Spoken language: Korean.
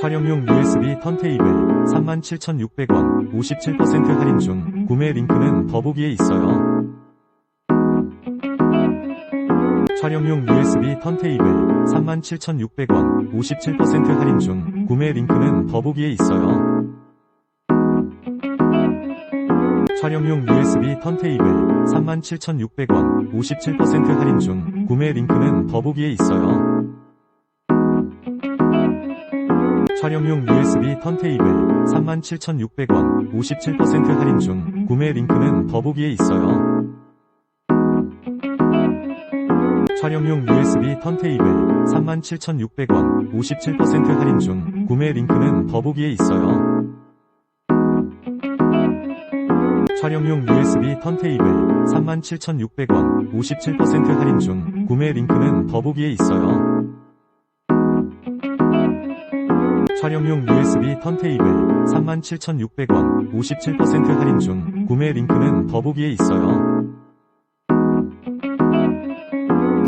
촬영용 USB 턴테이블 37,600원 57% 할인 중 구매 링크는 더보기에 있어요. 촬영용 USB 턴테이블 37,600원 57% 할인 중 구매 링크는 더보기에 있어요. 촬영용 USB 턴테이블 37,600원 57% 할인 중 구매 링크는 더보기에 있어요. 촬영용 USB 턴테이블 37,600원 57% 할인 중 구매 링크는 더보기에 있어요. 촬영용 USB 턴테이블 37,600원 57% 할인 중 구매 링크는 더보기에 있어요. 촬영용 USB 턴테이블 37,600원 57% 할인 중 구매 링크는 더보기에 있어요. 촬영용 USB 턴테이블 37,600원 57% 할인 중 구매 링크는 더보기에 있어요.